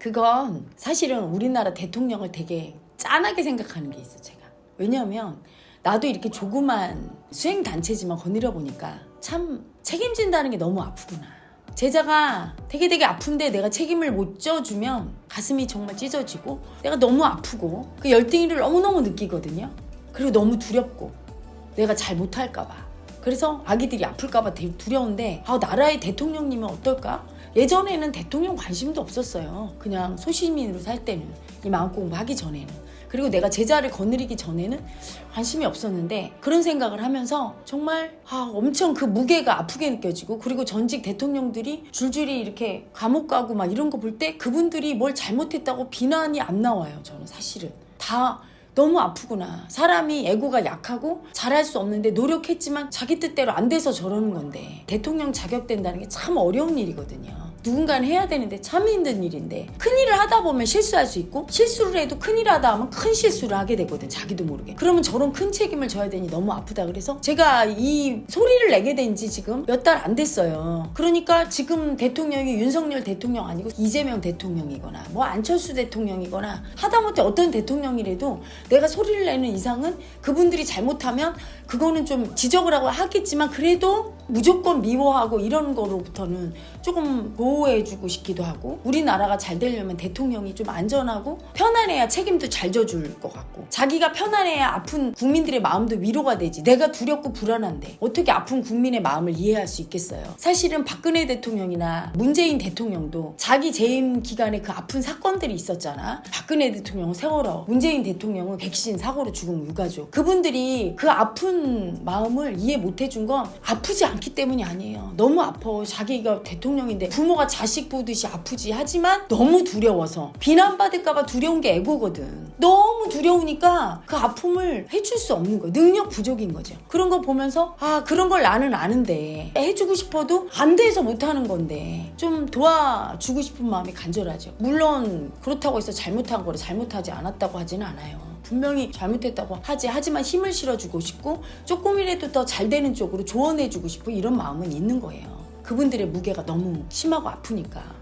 그건 사실은 우리나라 대통령을 되게 짠하게 생각하는 게 있어 제가. 왜냐하면 나도 이렇게 조그만 수행 단체지만 거느려 보니까 참 책임진다는 게 너무 아프구나. 제자가 되게 되게 아픈데 내가 책임을 못 져주면 가슴이 정말 찢어지고 내가 너무 아프고 그 열등이를 너무너무 느끼거든요. 그리고 너무 두렵고 내가 잘 못할까봐. 그래서 아기들이 아플까봐 두려운데 아 나라의 대통령님은 어떨까? 예전에는 대통령 관심도 없었어요. 그냥 소시민으로 살 때는 이 마음 공부하기 전에는. 그리고 내가 제자를 거느리기 전에는 관심이 없었는데 그런 생각을 하면서 정말 아, 엄청 그 무게가 아프게 느껴지고 그리고 전직 대통령들이 줄줄이 이렇게 감옥 가고 막 이런 거 볼 때 그분들이 뭘 잘못했다고 비난이 안 나와요. 저는 사실은 다 너무 아프구나. 사람이 애고가 약하고 잘할 수 없는데 노력했지만 자기 뜻대로 안 돼서 저러는 건데 대통령 자격된다는 게 참 어려운 일이거든요. 누군가는 해야 되는데 참 힘든 일인데 큰 일을 하다 보면 실수할 수 있고 실수를 해도 큰일 하다 하면 큰 실수를 하게 되거든 자기도 모르게. 그러면 저런 큰 책임을 져야 되니 너무 아프다. 그래서 제가 이 소리를 내게 된 지 지금 몇 달 안 됐어요. 그러니까 지금 대통령이 윤석열 대통령 아니고 이재명 대통령이거나 뭐 안철수 대통령이거나 하다못해 어떤 대통령이라도 내가 소리를 내는 이상은 그분들이 잘못하면 그거는 좀 지적을 하고 하겠지만 그래도 무조건 미워하고 이런 거로부터는 조금 보 호해주고 싶기도 하고 우리나라가 잘 되려면 대통령이 좀 안전하고 편안해야 책임도 잘 져줄 것 같고 자기가 편안해야 아픈 국민들의 마음도 위로가 되지. 내가 두렵고 불안한데 어떻게 아픈 국민의 마음을 이해할 수 있겠어요? 사실은 박근혜 대통령이나 문재인 대통령도 자기 재임 기간에 그 아픈 사건들이 있었잖아. 박근혜 대통령은 세월호 문재인 대통령은 백신 사고로 죽은 유가족. 그분들이 그 아픈 마음을 이해 못 해준 건 아프지 않기 때문이 아니에요. 너무 아파 자기가 대통령인데 부모가 자식 보듯이 아프지. 하지만 너무 두려워서. 비난받을까봐 두려운 게 애고거든. 너무 두려우니까 그 아픔을 해줄 수 없는 거예요 능력 부족인 거죠. 그런 거 보면서 아 그런 걸 나는 아는데. 해주고 싶어도 안 돼서 못하는 건데. 좀 도와주고 싶은 마음이 간절하죠. 물론 그렇다고 해서 잘못한 거를 잘못하지 않았다고 하지는 않아요. 분명히 잘못했다고 하지. 하지만 힘을 실어주고 싶고 조금이라도 더 잘 되는 쪽으로 조언해주고 싶고 이런 마음은 있는 거예요 그분들의 무게가 너무 심하고 아프니까